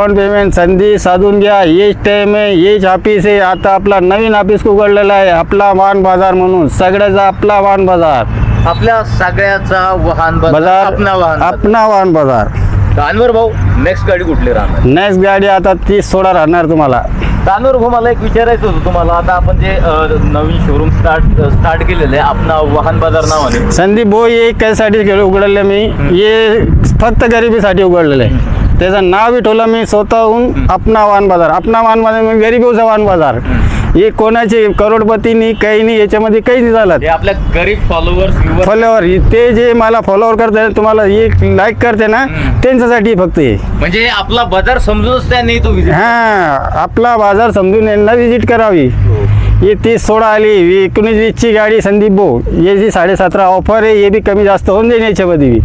Down payment संधी साधून घ्या. हेच टाइम आहे हेच ऑफिस आहे आता आपला नवीन ऑफिस उघडलेला आहे. आपला वाहन बाजार म्हणून. सगळ्याचा आपला वाहन बाजार. आपल्या सगळ्याचा वाहन बाजार बाजार आपला वाहन बाजार. आपला वाहन बाजार. अनवर भाऊ नेक्स्ट गाडी कुठली राहणार? नेक्स्ट गाडी आता तीस सोळा राहणार तुम्हाला. तानूर भाऊ मला एक विचारायचं होतं तुम्हाला. आता आपण जे अ, नवीन शोरूम स्टार्ट स्टार्ट केलेलं आहे आपला वाहन बाजार नावाने. संदीप भाऊ हे कशासाठी उघडलं मी? हे फक्त गरिबीसाठी उघडलेलं आहे. त्याचं नाव बी ठेवलं मी स्वतःहून आपणा वाहन बाजार. आपणा वाहन बाजार म्हणजे गरिबीचा वाहन बाजार. हे कोणाचे? करोडपती नाही काही नाही याच्यामध्ये काही नाही झालं आपल्या गरीब फॉलोअर्स फॉलोवर ते जे मला फॉलोवर करते तुम्हाला एक लाईक करते ना त्यांच्यासाठी फक्त हे. म्हणजे आपला बाजार समजूनच तो visit हा आपला बाजार समजून यांना व्हिजिट करावी. ही. तीस सोळा आली एकोणीस वीसची गाडी संदीप भाऊ. हे जी साडेसतरा ऑफर आहे हे बी कमी जास्त होऊन जाईल याच्यामध्ये बी.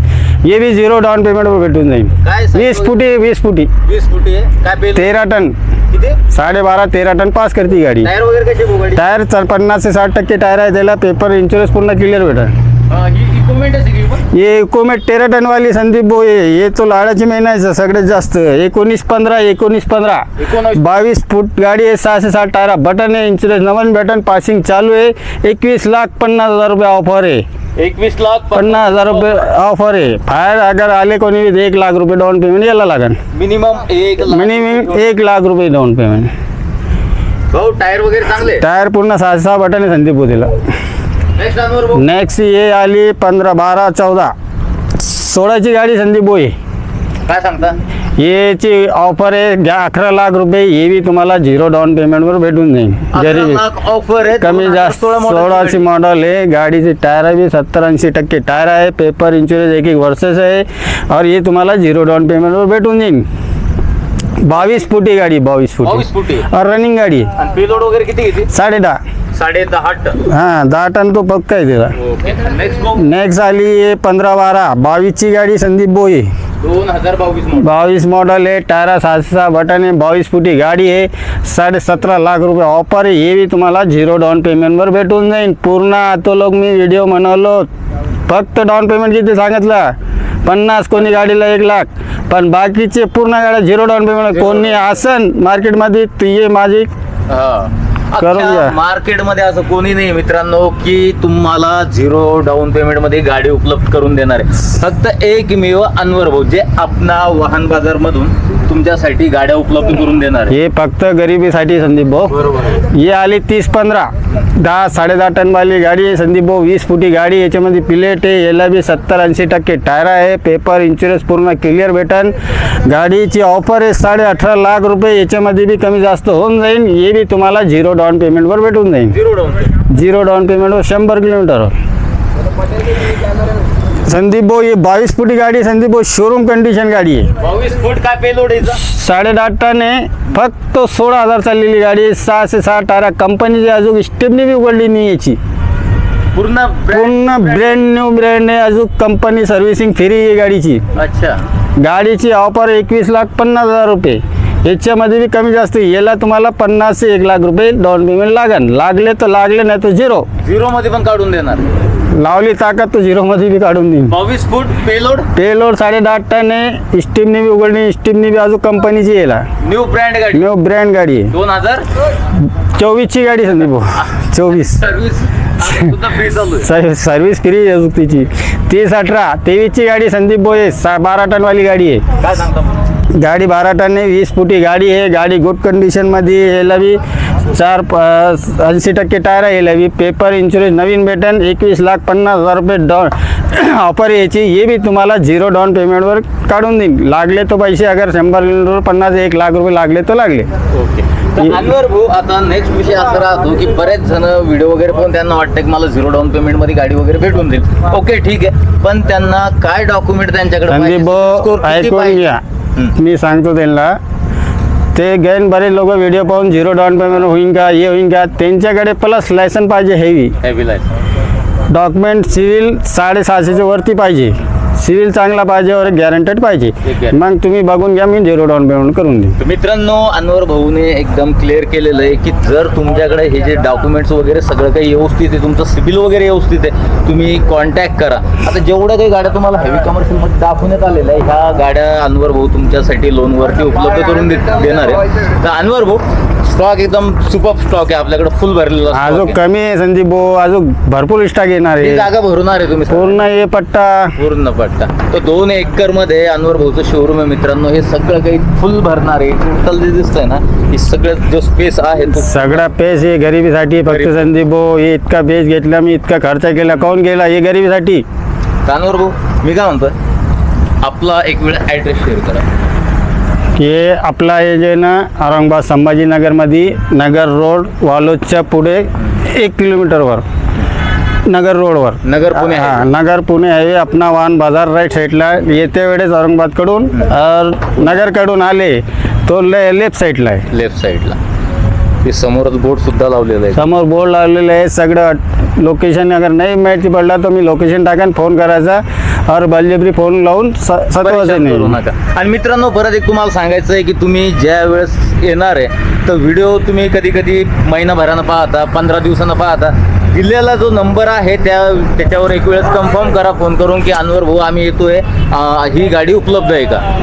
हे बी झिरो डाऊन पेमेंटवर भेटून जाईल? वीस फुटी वीस फुटी. वीस फुटी आहे. काय बेल तेरा टन. किती? साडेबारा तेरा टन पास करते गाडी. टायर वगैरे कसे भाऊ गाडी टायर चार पन्नास ते साठ टक्के टायर आहे त्याला पेपर इन्शुरन्स पूर्ण क्लिअर भेटेल. अ, ही इक्विपमेंट आहे सगळी पण? ये कोमेट तेरा टनवाली संदीप बोये ये तो लाडाची महिना आहे सगळ्यात जास्त. एकोणीस पंधरा एकोणीस पंधरा. एकोणावीस. बावीस फूट गाडी आहे सहाशे साठ टायरा. बटन आहे इन्शुरन्स नवन बटन पासिंग चालू आहे. एकवीस लाख पन्नास हजार रुपये ऑफर आहे. एकवीस लाख पन्नास हजार रुपये ऑफर आहे. फायर अगर आले कोणी एक लाख रुपये डाऊन पेमेंट यायला लागेल. मिनिमम एक मिनिमम एक लाख रुपये डाऊन पेमेंट भाऊ टायर वगैरे चांगले? टायर पूर्ण सहाशे सहा बटन आहे संदीप नेक्स्ट भाऊ नेक्स्ट ये आली पंधरा बारा चौदा. सोळाची गाडी संदीप बोई काय सांगता? याची ऑफर आहे. घ्या अकरा लाख रुपये हे बी तुम्हाला झिरो डाऊन पेमेंटवर भेटून जाईल. लाख ऑफर आहे कमी जास्त सोळाची मॉडल आहे. गाडीचे टायर बी सत्तर ऐंशी टक्के टायर आहे. पेपर इन्शुरन्स एक एक वर्षाचं आहे. और हे तुम्हाला झिरो डाऊन पेमेंटवर भेटून जाईल. बावीस फुटी गाडी बावीस फुटी. फुटी. और रनिंग गाडी. पेलोड वगैरे किती किती साडे दहा. साडे दहा टन. हां दहा टन तो पक्का आहे त्याला नेक्स्ट आली पंधरा बारा. बावीसची गाडी संदीप बोई दोन हजार बावीस मॉडेल बावीस मॉडल आहे टायरा सहा बटन आहे बावीस फुटी गाडी आहे साडे सतरा लाख रुपये ऑफर आहे हे बी तुम्हाला झिरो डाऊन पेमेंटवर भेटून जाईल पूर्ण आता लोक मी व्हिडिओ बनवलो. फक्त डाऊन पेमेंट किती सांगितलं? पन्नास कोणी गाडीला एक लाख. पण बाकीचे पूर्ण गाड्या झिरो डाऊन पेमेंट कोणी असन मार्केटमध्ये ती ये माझी. करून घ्या. मार्केटमध्ये असं कोणी नाही मित्रांनो की तुम्हाला झिरो डाऊन पेमेंटमध्ये गाडी उपलब्ध करून देणार आहे. फक्त एकमेव अनवर भाऊ जे आपणा वाहन बाजार मधून तुमच्यासाठी गाड्या उपलब्ध करून देणार आहे. हे फक्त गरिबीसाठी संदीप भाऊ. बरोबर ही आली तीस पंधरा. दहा साडेदहा टनवाली गाडी आहे संदीप भाऊ वीस फुटी गाडी याच्यामध्ये प्लेट आहे याला बी सत्तर ऐंशी टक्के टायर आहे पेपर इन्शुरन्स पूर्ण क्लिअर भेटन. गाडीची ऑफर आहे साडे अठरा लाख रुपये. याच्यामध्ये बी कमी जास्त होऊन जाईल हे बी तुम्हाला झिरो डाऊन पेमेंटवर भेटून जाईल झिरो डाऊन पेमेंटवर शंभर किलोमीटर. संदीप भाऊ ही बावीस फुटी गाडी आहे संदीप भाऊ शोरूम कंडिशन गाडी आहे बावीस फूट काय पेलोड साडेदहा टन आहे फक्त सोळा हजार चाललेली गाडी आहे सहाशे सहा टारा कंपनीची अजून स्टेपनी बी उघडली नाही याची। पूर्ण पूर्ण ब्रँड न्यू ब्रँड आहे अजून कंपनी सर्व्हिसिंग फ्री आहे गाडीची। अच्छा। गाडीची ऑफर एकवीस लाख पन्नास हजार रुपये। याच्यामध्ये बी कमी जास्त याला तुम्हाला पन्नास ते एक लाख रुपये डाऊन पेमेंट लागन. लागले तर लागले नाही तर झिरो झिरो मध्ये पण काढून देणार. लावली ताकद तर झिरोमध्ये बी काढून देईन. बावीस फूट पेलोड? पेलोड साडे दहा टन आहे स्टीमनी बी उघडली स्टीमनी बी अजून कंपनीची याला. न्यू ब्रँड गाडी. न्यू ब्रँड गाडी आहे. दोन हजार? चोवीसची गाडी संदीप भाऊ चोवीस. सर्व्हिस. सुद्धा फ्री चालू आहे. सर्व सर्व्हिस फ्री आहे तिची. तीस अठरा. तेवीसची गाडी संदीप बोये सा बारा टनवाली गाडी आहे. काय सांगता मग? गाडी बारा टन आहे वीस फुटी गाडी आहे. गाडी गुड कंडिशनमध्ये याला बी चार ऐंशी टक्के टायर आहे. बी पेपर इन्शुरन्स नवीन भेटन. एकवीस लाख पन्नास हजार रुपये डाऊन ऑफर याची हे बी तुम्हाला झिरो डाऊन पेमेंटवर काढून देईन. लागले तो पैसे अगर शंभर किलोमीटर पन्नास एक लाख रुपये लागले तर लागले. ओके. तर अनवर भाऊ आता नेक्स्ट विषय असा राहतो की बरेच जण व्हिडिओ वगैरे पाहून त्यांना वाटतं की मला झिरो डाऊन पेमेंटमध्ये गाडी वगैरे भेटून देईल. ओके ठीक आहे. पण त्यांना काय डॉक्युमेंट त्यांच्याकडे ऐकून? घ्या. मी सांगतो त्यांना ते गैन बरेच लोक व्हिडिओ पाहून झिरो डाऊन पेमेंट होईन का हे होईन का त्यांच्याकडे प्लस लायसन पाहिजे heavy Heavy light. Document civil साडेसहाशेच्या वरती पाहिजे सिव्हिल चांगला पाहिजे और गॅरंटेड पाहिजे. मग तुम्ही बघून घ्या मी झिरो डाऊन पेमेंट करून देईन. तर मित्रांनो अनवर भाऊने एकदम क्लिअर केलेलं आहे की जर तुमच्याकडे हे जे डॉक्युमेंट्स वगैरे सगळं काही व्यवस्थित आहे तुमचं सिबिल वगैरे व्यवस्थित आहे तुम्ही कॉन्टॅक्ट करा. आता जेवढ्या काही गाड्या तुम्हाला हेवी कमर्शियलमध्ये दाखवण्यात आलेल्या आहे ह्या गाड्या अनवर भाऊ तुमच्यासाठी लोनवरती उपलब्ध करून देणार आहे तर अनवर भाऊ स्टॉक एकदम सुपर स्टॉक आहे आपल्याकडे फुल भरलेला stock अजून आहे. कमी आहे संदीप भाऊ अजून भरपूर स्टॉक येणार ही आहे. जागा भरणार आहे तुम्ही पूर्ण हे पट्टा. पूर्ण पट्टा. तर दोन एकरमध्ये अनवर भाऊचं शोरूम आहे मित्रांनो हे सगळं काही फुल भरणार आहे. टोटल जे दिसतंय ना हे सगळं जो स्पेस आहे तो सगळा पेस हे गरिबीसाठी फक्त गरीब. संदीप भाऊ हे इतका पेस घेतला मी इतका खर्च केला कोण गेला? हे गरिबीसाठी. अनवर भाऊ मी काय म्हणतोय? आपला एक वेळ ऍड्रेस शेअर करा. हे आपला हे जे ना औरंगाबाद संभाजीनगरमध्ये नगर रोड वालोदच्या पुढे एक किलोमीटरवर नगर रोडवर नगर पुणे हा. नगर पुणे हायवे अपना वाहन बाजार राईट साईडला येते वेळेस औरंगाबादकडून और नगरकडून आले तो ले लेफ्ट साईडला आहे. लेफ्ट साईडला ते समोरच बोर्ड सुद्धा लावलेलं आहे. समोर बोर्ड लावलेलं आहे सगळं लोकेशन अगर नाही माहिती पडला तर मी लोकेशन टाकन फोन करायचा. बलजबरी फोन लावून स- सत्वायचं परेशान करू नाही. नका. आणि मित्रांनो परत एक तुम्हाला सांगायचं आहे की तुम्ही ज्या वेळेस येणार आहे तर व्हिडिओ तुम्ही कधी कधी महिनाभरानं पाहता पंधरा दिवसानं पाहता दिलेला जो नंबर आहे त्या त्याच्यावर एक वेळेस कन्फर्म करा फोन करून की अनवर भाऊ आम्ही येतोय. अं, ही गाडी उपलब्ध आहे का?